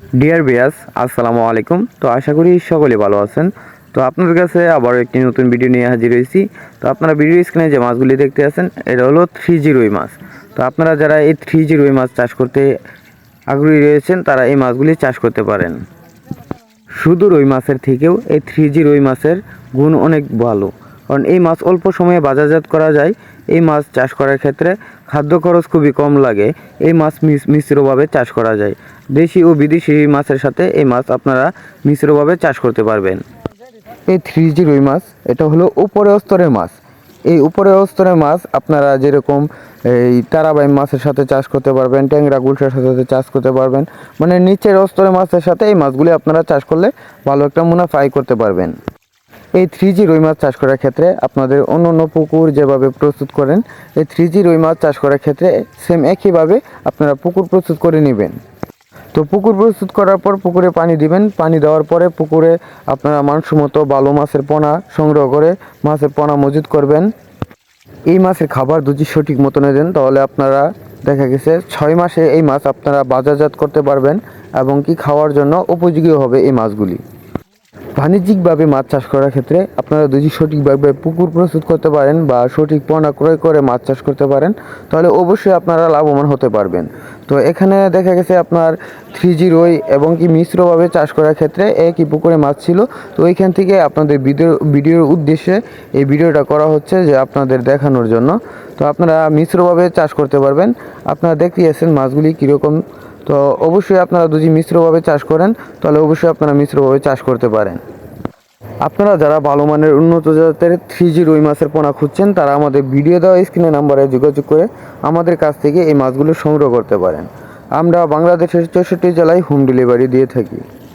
Deer বিয়াস আসসালামু আলাইকুম। তো আশা করি সকলে ভালো আছেন। তো আপনার কাছে আবার একটি নতুন ভিডিও নিয়ে হাজির হয়েছি। তো আপনারা ভিডিও স্ক্রিনে যে মাছগুলি দেখতে আছেন, এটা হলো থ্রি জি রুই মাছ। তো আপনারা যারা এই থ্রি জি রুই মাছ চাষ করতে আগ্রহী রয়েছেন, তারা এই মাছগুলি চাষ করতে পারেন। শুধু রুই মাছের থেকেও এই থ্রি জি রুই মাছের গুণ অনেক ভালো। কারণ এই মাছ অল্প সময়ে বাজারজাত করা যায়। এই মাছ চাষ করার ক্ষেত্রে খাদ্য খরচ খুবই কম লাগে। এই মাছ মিশ্রভাবে চাষ করা যায়। দেশি ও বিদেশি মাছের সাথে এই মাছ আপনারা মিশ্রভাবে চাষ করতে পারবেন। এই থ্রি জি রুই মাছ, এটা হলো উপরে স্তরের মাছ। এই উপরে স্তরের মাছ আপনারা যেরকম এই তারাবাই মাছের সাথে চাষ করতে পারবেন, ট্যাংরা গুলশার সাথে চাষ করতে পারবেন মানে নিচের স্তরের মাছের সাথে এই মাছগুলি আপনারা চাষ করলে ভালো একটা মুনাফা আয় করতে পারবেন। এই থ্রি জি রুই মাছ চাষ করার ক্ষেত্রে আপনাদের অন্য অন্য পুকুর যেভাবে প্রস্তুত করেন, এই থ্রি জি রুই মাছ চাষ করার ক্ষেত্রে সেম একইভাবে আপনারা পুকুর প্রস্তুত করে নেবেন। তো পুকুর প্রস্তুত করার পর পুকুরে পানি দিবেন, পানি দেওয়ার পরে পুকুরে আপনারা মাংসমতো ভালো মাছের পোনা সংগ্রহ করে মাছের পোনা মজুত করবেন। এই মাছের খাবার যদি সঠিক মতনে দেন, তাহলে আপনারা দেখা গেছে ছয় মাসে এই মাছ আপনারা বাজারজাত করতে পারবেন এবং কি খাওয়ার জন্য উপযোগী হবে এই মাছগুলি। বাণিজ্যিকভাবে মাছ চাষ করার ক্ষেত্রে আপনারা যদি সঠিকভাবে পুকুর প্রস্তুত করতে পারেন বা সঠিক পোনা ক্রয় করে মাছ চাষ করতে পারেন, তাহলে অবশ্যই আপনারা লাভবান হতে পারবেন। তো এখানে দেখা গেছে আপনার থ্রি জি রই এবং কি মিশ্রভাবে চাষ করার ক্ষেত্রে একই পুকুরে মাছ ছিল। তো ওইখান থেকে আপনাদের ভিডিও, ভিডিওর উদ্দেশ্যে এই ভিডিওটা করা হচ্ছে যে আপনাদের দেখানোর জন্য। তো আপনারা মিশ্রভাবে চাষ করতে পারবেন। আপনারা দেখতে আছেন মাছগুলি কীরকম তো অবশ্যই আপনারা যদি মিশ্রভাবে চাষ করেন, তাহলে অবশ্যই আপনারা মিশ্রভাবে চাষ করতে পারেন। আপনারা যারা ভালো মানের উন্নত জাতের থ্রি জি রুই মাছের পোনা খুঁজছেন, তারা আমাদের ভিডিও দেওয়া স্ক্রিনে নাম্বারে যোগাযোগ করে আমাদের কাছ থেকে এই মাছগুলো সংগ্রহ করতে পারেন। আমরা বাংলাদেশের চৌষট্টি জেলায় হোম ডেলিভারি দিয়ে থাকি।